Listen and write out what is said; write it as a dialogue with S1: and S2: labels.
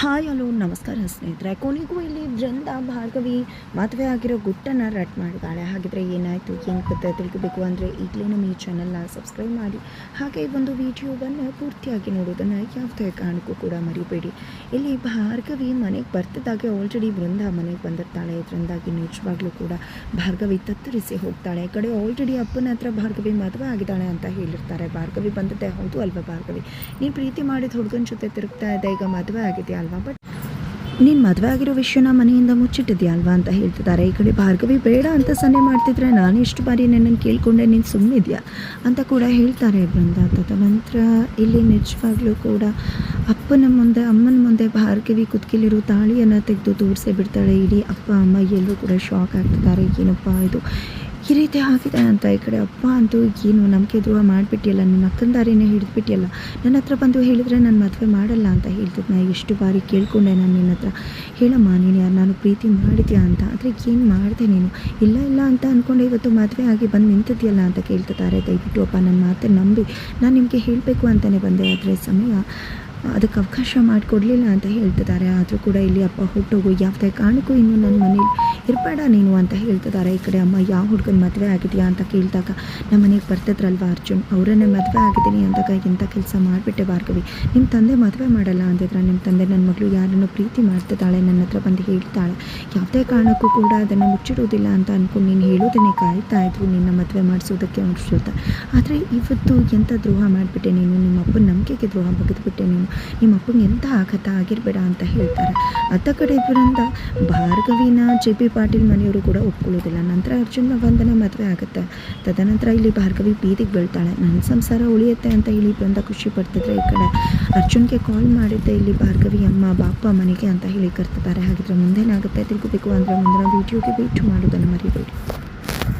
S1: Hi, hello, ನಮಸ್ಕಾರ ಸ್ನೇಹಿತರೆ. ಕೊನೆಗೂ ಇಲ್ಲಿ ಬೃಂದ ಭಾರ್ಗವಿ ಮದುವೆ ಆಗಿರೋ ಗುಟ್ಟನ್ನು ರಟ್ ಮಾಡಿದ್ದಾಳೆ. ಹಾಗಿದ್ರೆ ಏನಾಯಿತು, ಏನು ಕತೆ ತಿಳ್ಕೋಬೇಕು ಅಂದರೆ ಈಗಲೇ ನಮ್ಮ ಈ ಚಾನಲ್ನ ಸಬ್ಸ್ಕ್ರೈಬ್ ಮಾಡಿ. ಹಾಗೆ ಈ ಒಂದು ವಿಡಿಯೋವನ್ನು ಪೂರ್ತಿಯಾಗಿ ನೋಡೋದನ್ನು ಯಾವುದೇ ಕಾರಣಕ್ಕೂ ಕೂಡ ಮರಿಬೇಡಿ. ಇಲ್ಲಿ ಭಾರ್ಗವಿ ಮನೆಗೆ ಬರ್ತಿದ್ದಾಗೆ ಆಲ್ರೆಡಿ ಬೃಂದ ಮನೆಗೆ ಬಂದಿರ್ತಾಳೆ. ಇದರಿಂದಾಗಿ ನಿಜವಾಗ್ಲೂ ಕೂಡ ಭಾರ್ಗವಿ ತತ್ತರಿಸಿ ಹೋಗ್ತಾಳೆ. ಈ ಕಡೆ ಆಲ್ರೆಡಿ ಅಪ್ಪನ ಹತ್ರ ಭಾರ್ಗವಿ ಮದುವೆ ಆಗಿದ್ದಾಳೆ ಅಂತ ಹೇಳಿರ್ತಾರೆ. ಭಾರ್ಗವಿ ಬಂದಿದ್ದೆ, ಹೌದು ಅಲ್ವಾ ಭಾರ್ಗವಿ? ನೀನು ಪ್ರೀತಿ ಮಾಡಿದ ಹುಡುಗನ ಜೊತೆ ತಿರುಗ್ತಾ ಇದ್ದೆ, ಈಗ ಮದುವೆ ಆಗಿದೆಯಾ ಬಟ್ ನೀನು ಮದುವೆ ಆಗಿರೋ ವಿಷಯನ ಮನೆಯಿಂದ ಮುಚ್ಚಿಟ್ಟಿದ್ಯಾ ಅಲ್ವಾ ಅಂತ ಹೇಳ್ತಿದ್ದಾರೆ. ಈ ಕಡೆ ಭಾರ್ಗವಿ ಬೇಡ ಅಂತ ಸನ್ನೆ ಮಾಡ್ತಿದ್ರೆ ನಾನು ಎಷ್ಟು ಬಾರಿ ನನ್ನನ್ನು ಕೇಳಿಕೊಂಡೆ ನೀನು ಸುಮ್ಮನಿದ್ಯಾ ಅಂತ ಕೂಡ ಹೇಳ್ತಾರೆ ಬೃಂದ ತದನಂತರ ಇಲ್ಲಿ ನಿಜವಾಗ್ಲೂ ಕೂಡ ಅಪ್ಪನ ಮುಂದೆ, ಅಮ್ಮನ ಮುಂದೆ ಭಾರ್ಗವಿ ಕುತ್ಕಿಲಿರೋ ತಾಳಿಯನ್ನು ತೆಗೆದು ತೋರಿಸೇ ಬಿಡ್ತಾಳೆ. ಇಡೀ ಅಪ್ಪ, ಅಮ್ಮ ಎಲ್ಲರೂ ಕೂಡ ಶಾಕ್ ಆಗ್ತಿದ್ದಾರೆ. ಏನಪ್ಪ ಇದು? ಈ ರೀತಿ ಆಗಿದೆ ಅಂತ ಈ ಕಡೆ ಅಪ್ಪ ಅಂತೂ ಏನು ನಂಬಿಕೆ ದ್ರೋಹ ಮಾಡಿಬಿಟ್ಟಿಯಲ್ಲ, ನನ್ನ ಅಕ್ಕನ ದಾರಿನೇ ಹಿಡಿದ್ಬಿಟ್ಟಿಯಲ್ಲ. ನನ್ನ ಹತ್ರ ಬಂದು ಹೇಳಿದರೆ ನಾನು ಮದುವೆ ಮಾಡಲ್ಲ ಅಂತ ಹೇಳ್ತಿದ್ದೆ. ನಾ ಎಷ್ಟು ಬಾರಿ ಕೇಳ್ಕೊಂಡೆ ನಾನು ನಿನ್ನ ಹತ್ರ. ಹೇಳಮ್ಮ, ನೀನು ಯಾರು, ನಾನು ಪ್ರೀತಿ ಮಾಡಿದ್ಯಾ ಅಂತ. ಆದರೆ ಏನು ಮಾಡಿದೆ ನೀನು? ಇಲ್ಲ ಇಲ್ಲ ಅಂತ ಅಂದ್ಕೊಂಡು ಇವತ್ತು ಮದುವೆ ಆಗಿ ಬಂದು ನಿಂತಿದ್ಯಲ್ಲ ಅಂತ ಕೇಳ್ತಿದ್ದಾರೆ. ದಯವಿಟ್ಟು ಅಪ್ಪ ನನ್ನ ಮಾತನ್ನು ನಂಬಿ. ನಾನು ನಿಮಗೆ ಹೇಳಬೇಕು ಅಂತಲೇ ಬಂದೆ, ಆದರೆ ಸಮಯ ಅದಕ್ಕೆ ಅವಕಾಶ ಮಾಡಿಕೊಡ್ಲಿಲ್ಲ ಅಂತ ಹೇಳ್ತಿದ್ದಾರೆ. ಆದರೂ ಕೂಡ ಇಲ್ಲಿ ಅಪ್ಪ ಹೊಟ್ಟೋಗು ಯಾವುದೇ ಕಾರಣಕ್ಕೂ ಇನ್ನು ನನ್ನ ಮನೇಲಿ ಇರಬೇಡ ನೀನು ಅಂತ ಹೇಳ್ತಿದ್ದಾರೆ. ಈ ಕಡೆ ಅಮ್ಮ, ಯಾವ ಹುಡುಗನ ಮದುವೆ ಆಗಿದೆಯಾ ಅಂತ ಕೇಳಿದಾಗ, ನಮ್ಮ ಮನೆಗೆ ಬರ್ತಿದ್ರಲ್ವ ಅರ್ಜುನ್? ಅವರನ್ನೇ ಮದುವೆ ಆಗಿದ್ದೀನಿ ಅಂದಾಗ ಇಂಥ ಕೆಲಸ ಮಾಡಿಬಿಟ್ಟೆ ಭಾರ್ಗವಿ. ನಿಮ್ಮ ತಂದೆ ಮದುವೆ ಮಾಡಲ್ಲ ಅಂದಿದ್ರ ನಿಮ್ಮ ತಂದೆ ನನ್ನ ಮಗಳು ಯಾರನ್ನು ಪ್ರೀತಿ ಮಾಡ್ತಿದ್ದಾಳೆ ನನ್ನ ಹತ್ರ ಬಂದು ಹೇಳ್ತಾಳೆ. ಯಾವುದೇ ಕಾರಣಕ್ಕೂ ಕೂಡ ಅದನ್ನು ಮುಚ್ಚಿಡೋದಿಲ್ಲ ಅಂತ ಅಂದ್ಕೊಂಡು ನೀನು ಹೇಳೋದನ್ನೇ ಕಾಯ್ತಾ ಇದ್ರು ನಿನ್ನ ಮದುವೆ ಮಾಡಿಸೋದಕ್ಕೆ ಜೊತೆ ಆದರೆ ಇವತ್ತು ಎಂಥ ದ್ರೋಹ ಮಾಡಿಬಿಟ್ಟೆ ನೀನು? ನಿಮ್ಮ ಅಪ್ಪನ ನಂಬಿಕೆಗೆ ದ್ರೋಹ ಬಗೆದುಬಿಟ್ಟೆ ನೀನು? ನಿಮ್ಮ ಅಪ್ಪಂಗೆ ಎಂಥ ಆಘಾತ ಆಗಿರಬೇಡ ಅಂತ ಹೇಳ್ತಾರೆ. ಅತ್ತ ಕಡೆ ಇಬ್ಬರಿಂದ ಭಾರ್ಗವಿನ ಜೆ ಪಿ ಪಾಟೀಲ್ ಮನೆಯವರು ಕೂಡ ಒಪ್ಕೊಳ್ಳೋದಿಲ್ಲ. ನಂತರ ಅರ್ಜುನ ವಂದನ ಮದುವೆ ಆಗುತ್ತೆ. ತದನಂತರ ಇಲ್ಲಿ ಭಾರ್ಗವಿ ಬೀದಿಗೆ ಬೀಳ್ತಾಳೆ. ನನ್ನ ಸಂಸಾರ ಉಳಿಯುತ್ತೆ ಅಂತ ಇಲ್ಲಿ ಬಂದ ಖುಷಿ ಪಡ್ತಿದ್ರೆ ಈ ಕಡೆ. ಅರ್ಜುನ್ಗೆ ಕಾಲ್ ಮಾಡಿದ್ದೆ ಇಲ್ಲಿ ಭಾರ್ಗವಿ, ಅಮ್ಮ, ಬಾಪ ಮನೆಗೆ ಅಂತ ಹೇಳಿ ಕರ್ತಿದ್ದಾರೆ. ಹಾಗಿದ್ರೆ ಮುಂದೇನಾಗುತ್ತೆ? ತಿರುಗಬೇಕು ಅಂದರೆ ಮುಂದಿನ ವೀಡಿಯೋಗೆ ವೇಟ್ ಮಾಡೋದನ್ನು ಮರಿಬೇಡಿ.